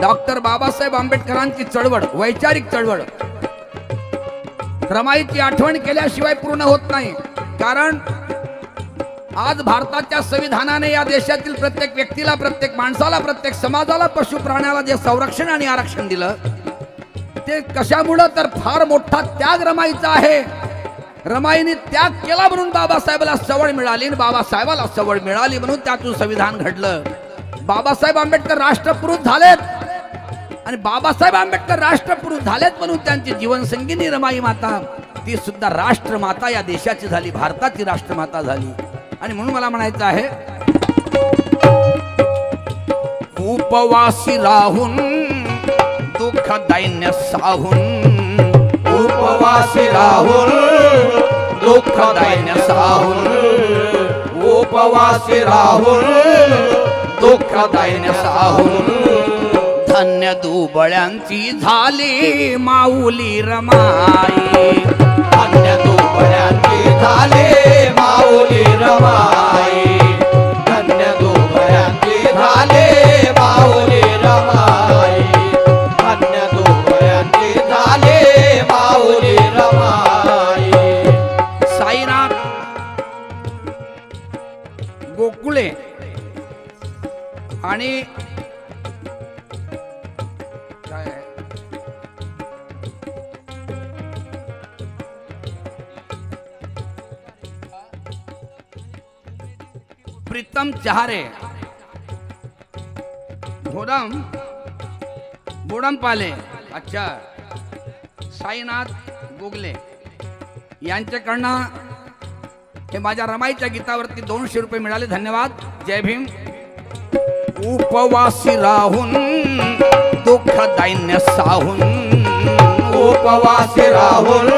Doctor Babasaheb आंबेडकरांची चळवळ वैचारिक चळवळ. रमाईची आठवण केल्याशिवाय पूर्ण होत नाही. कारण आज भारताच्या संविधानाने या देशातील प्रत्येक व्यक्तीला प्रत्येक माणसाला प्रत्येक समाजाला पशु प्राण्याला जे संरक्षण आणि आरक्षण दिलं ते कशामुळं तर फार मोठा त्याग रमाईचा आहे. रमाईने त्याग केला म्हणून बाबासाहेबाला सवड मिळाली आणि बाबासाहेबाला सवड मिळाली म्हणून त्यातून संविधान घडलं. बाबासाहेब आंबेडकर राष्ट्रपुरुष झालेत. आणि बाबासाहेब आंबेडकर राष्ट्रपुरुष झालेत म्हणून त्यांची जीवनसंगिनी रमाई माता ती सुद्धा राष्ट्रमाता या देशाची झाली भारताची राष्ट्रमाता झाली. आणि म्हणून मला म्हणायचं आहे उपवासी राहून दुःख दैन्य साहून उपवासी राहुल दुःख दैन्य साहून उपवासी राहुल दुःख दैन्य साहून धन्य दुबळ्यांची झाली माऊली रमाई. अन्य दुबळ्यांची झाले माऊली रमाई. धन्य दुबळ्यांची झाले प्रीतम चहारे। घोडम बोडम पाले अच्छा साईनाथ गोगले यांच्याकडनं हे माझ्या रमाईच्या गीतावरती दोनशे रुपये मिळाले. धन्यवाद. जय भीम. उपवासी राहून दुःख दैन्य साहून. उपवासी राहुल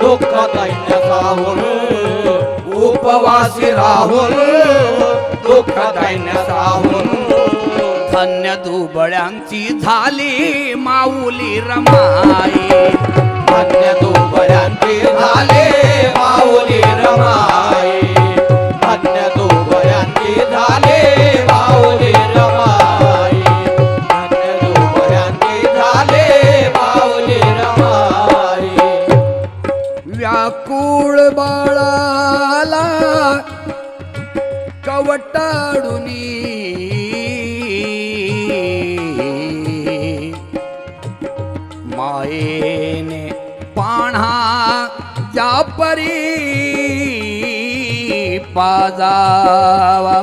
दुःख दैन्य साहून. उपवासी राहुल दुःख धन्य दुबळ्यांची झाली माऊली रमाई. धन्य दुबळ्यांची झाले माऊली रमाई. धन्य दुबळ्यांची झाले जावा.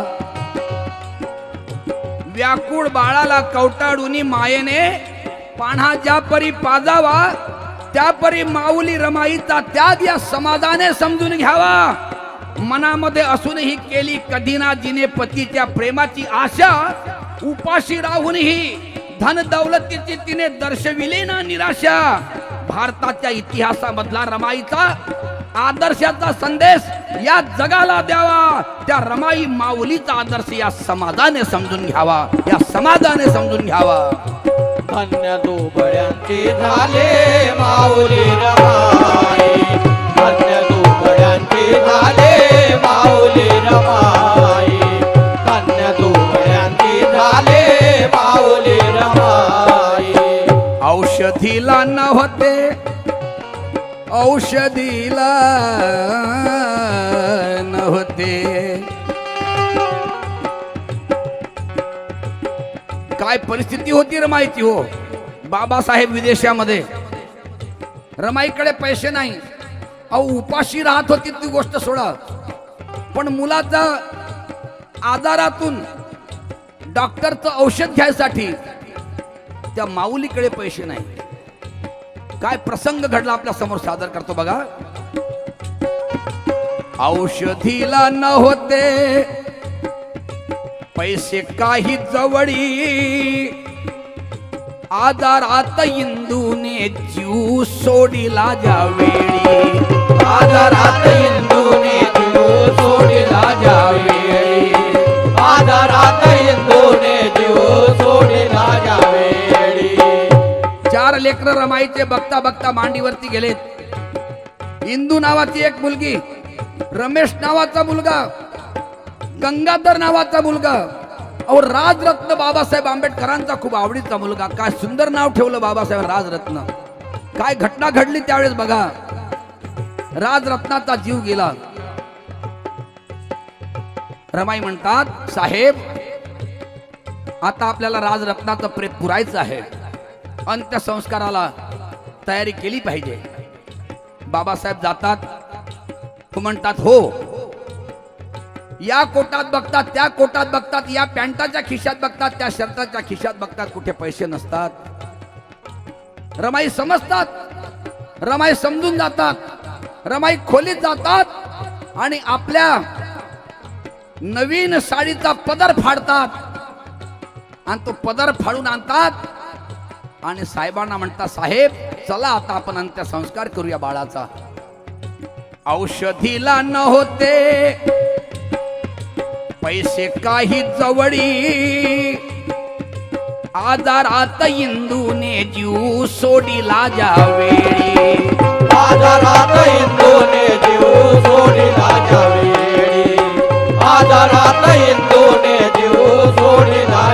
व्याकुळ बाळाला कवटाळूनी मायेने पाण्हा ज्या परी पाजावा त्या परी माऊली रमाईचा त्याग या समाजाने समजून घ्यावा. मनामध्ये असूनही केली कधी ना जिने पतीच्या प्रेमाची आशा उपाशी राहूनही धन दौलतीची तिने दर्शविली ना निराशा. भारताच्या इतिहासामधला रमाईचा आदर्शाचा संदेश या जगाला द्यावा. त्या रमाई माऊलीचा आदर्श या समाजाने समजून घ्यावा. या समाजाने समजून घ्यावा. धन्य दुबळ्यांची झाले माऊली रमाई. धन्य दुबळ्यांची झाले माऊली रमाई. धन्य दुबळ्यांची झाले माऊली रमाई. औषधीला नव्हते औषधीला नव्हते. काय परिस्थिती होती रमाईची हो? बाबासाहेब विदेशामध्ये. रमाईकडे पैसे नाही. अहो उपाशी राहत होती ती गोष्ट सोडा. पण मुलाचा आजारातून डॉक्टरचं औषध घ्यायसाठी त्या माऊलीकडे पैसे नाही. काय प्रसंग घडला आपल्यासमोर सादर करतो बघा. औषधीला होते पैसे काही जवळी. आजारात इंदूने जीव सोडिला ज्यावेळी. आजारात इंदूने लेकर रमाईचे बघता बघता मांडीवरती गेलेत. इंदू नावाची एक मुलगी रमेश नावाचा मुलगा गंगाधर नावाचा मुलगा और राजरत्न बाबासाहेब आंबेडकरांचा खूप आवडीचा मुलगा. काय सुंदर नाव ठेवलं बाबासाहेब राजरत्न. काय घटना घडली त्यावेळेस बघा. राजरत्नाचा जीव गेला. रमाई म्हणतात साहेब आता आपल्याला राजरत्नाचं प्रेत पुरायचं आहे. अंत्यसंस्काराला तयारी केली पाहिजे. बाबासाहेब जातात हो म्हणतात हो या कोटात बघतात त्या कोटात बघतात या पॅन्टाच्या खिशात बघतात त्या शर्टाच्या खिशात बघतात कुठे पैसे नसतात. रमाई समजतात रमाई समजून जातात रमाई खोलीत जातात आणि आपल्या नवीन साडीचा पदर फाडतात. आणि तो पदर फाडून आणतात आणि साहेबांना म्हणता साहेब चला आता आपण अंत्यसंस्कार करूया बाळाचा. औषधीला न होते पैसे काही जवळी. आजारात इंदूने जीव सोडिला जावेळी आजारात इंदूने जीव सोडिला जावेळी आजारात इंदूने जीव सोडिला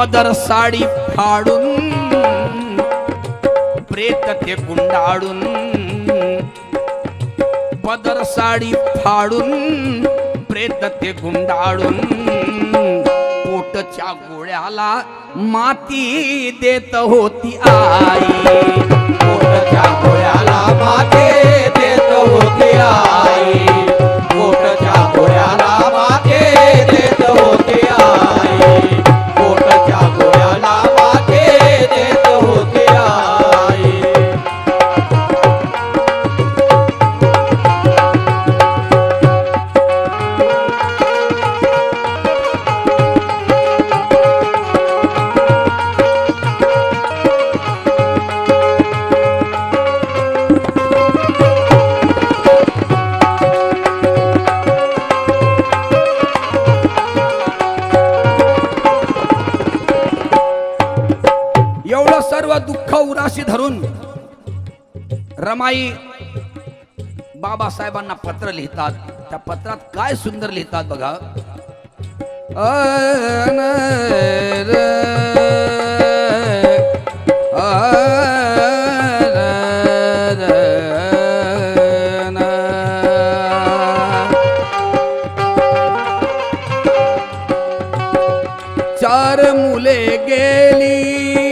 पदर साडी फाडून प्रेत ते गुंडाळून पदर साडी फाडून प्रेत ते गुंडाळून पोटच्या गोळ्याला माती देत होती आई। पोटच्या गोळ्याला माती देत होती आई। एवढं सर्व दुःख उराशी धरून रमाई बाबासाहेबांना पत्र लिहितात. त्या पत्रात काय सुंदर लिहितात बघा. चार मुले गेली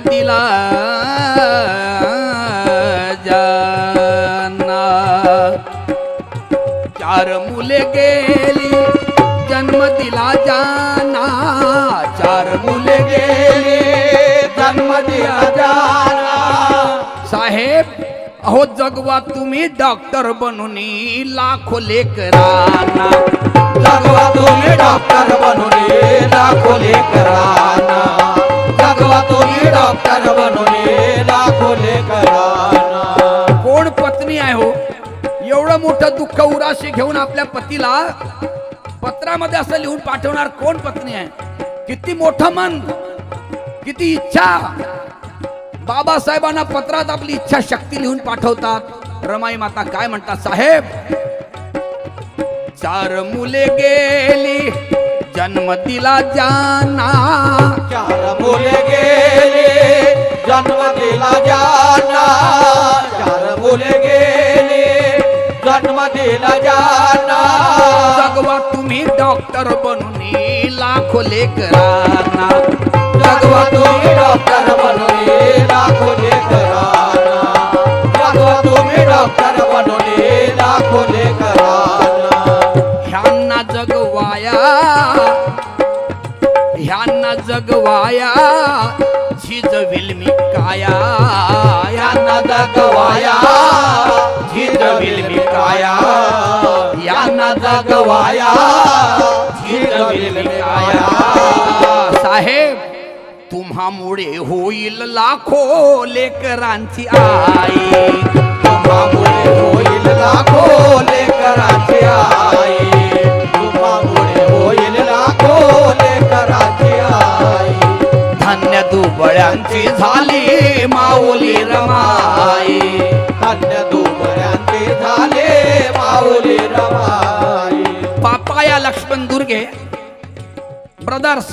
दिला जाना। चार मुले गेली जन्म दिला जाना। चार मुले गेली जन्म दिला जाना। साहेब अहो जगवा तुम्ही डॉक्टर बनून लाखो लेकराना. जगवा तुम्ही डॉक्टर बनून लाखो लेकराना. तुम्ही डॉक्टर बनून लाखो लेकरांना. कोण पत्नी आहे हो? एवढं मोठं दुःख उराशी घेऊन आपल्या पतीला पत्रामध्ये असं लिहून पाठवणार कोण पत्नी आहे? किती मोठं मन किती इच्छा. बाबासाहेबांना पत्रात आपली इच्छा शक्ती लिहून पाठवतात. रमाई माता काय म्हणतात साहेब? चार मुले गेली जन्म दिला जाना। चार मुले गेले जन्म दिला जाना। चार मुले गेले जन्म दिला जाना। जगवा तुम्ही डॉक्टर बनून लाखो लेकरांना जगवा तुम्ही डॉक्टर बनून लाखो लेकरांना जगवा तुम्ही डॉक्टर बनून लाखो लेकरांना जगवाया. झिजविल मी काया यांना जगवाया. झिजविल मी काया साहेब तुम्हामुळे होईल लाखो लेकरांची आई. तुम्हामुळे होईल लाखो लेकरांची आई. तुम्हामुळे होईल लाखो लेकरांची आई. धन्य दुबळ्यांची झाली माऊली रमाई. धान्य दुबळ्यांची झाले माऊली रमाई. पापाया लक्ष्मण दुर्गे ब्रदर्स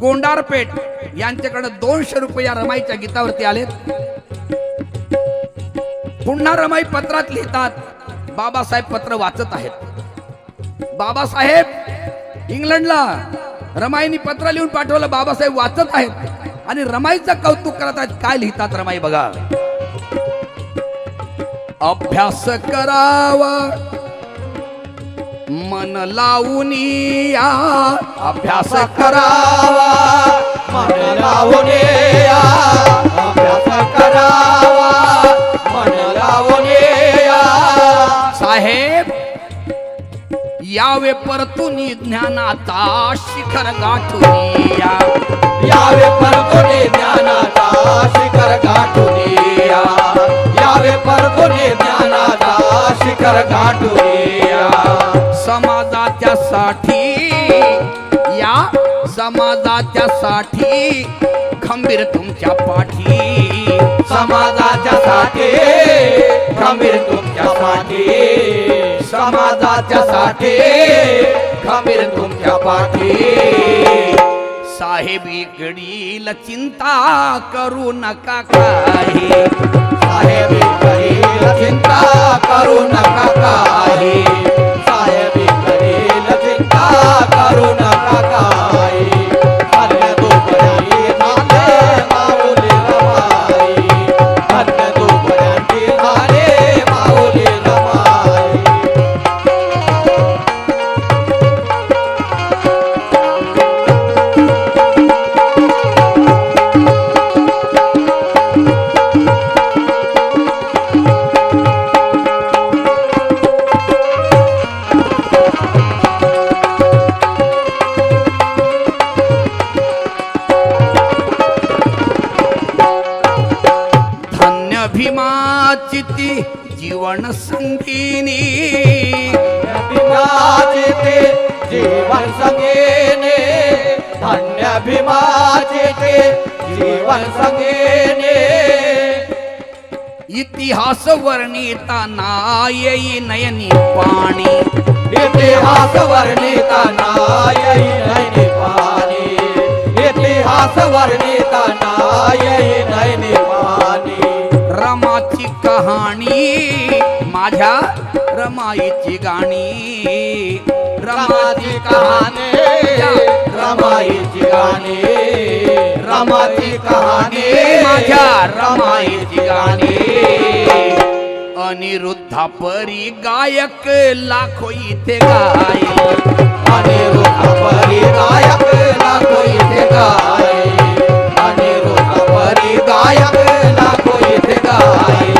गोंडारपेठ यांच्याकडे दोनशे रुपया रमाईच्या गीतावरती आलेत. पुन्हा रमाई पत्रात लिहितात बाबासाहेब पत्र वाचत आहेत. बाबासाहेब इंग्लंडला रमाईनी पत्र लिहून पाठवलं बाबासाहेब वाचत आहेत. आणि रमाईचं कौतुक करत आहेत. काय लिहितात रमाई बघा. अभ्यास करावा. मन लावून या. अभ्यास करावा. मन लावून या. अभ्यास करावा. मन लावून या. साहेब यावे परतुनी ज्ञानाचा शिखर गाठून यावे परतुने ज्ञानाचा शिखर गाठून यावे परतुने ज्ञानाचा शिखर गाठून समाजाच्या साठी या समाजाच्या साठी खंबीर तुमच्या पाठी. समाजाच्या साठी खंबीर तुमच्या साठी समाजाच्या साठी खंबीर तुमच्या पाठी. साहेब इकडील चिंता करू नका काही. साहेब इकडील चिंता करू नका काही. साहेब इकडील चिंता करू नका संगीनी भीमाचे जीवन संगेने धन्य भीमाचे जीवन संगेने. इतिहास वर्णिताना येई नयनी पाणी। इतिहास वर्णिता नायई नैनी पाणी। इतिहास वर्णिता नायई नैनी पाणी। रमाची कहाणी माझ्या रमाईची गाणी. रमाची कहाणी रमाईची गाणी. रमाची कहाणी माझ्या रमाईची गाणी. अनिरुद्धा परी गायक लाखो इथे गाय. अनिरुद्धा परी गायक लाखो इथे गाय. अनिरुद्धा परी गायक தாயே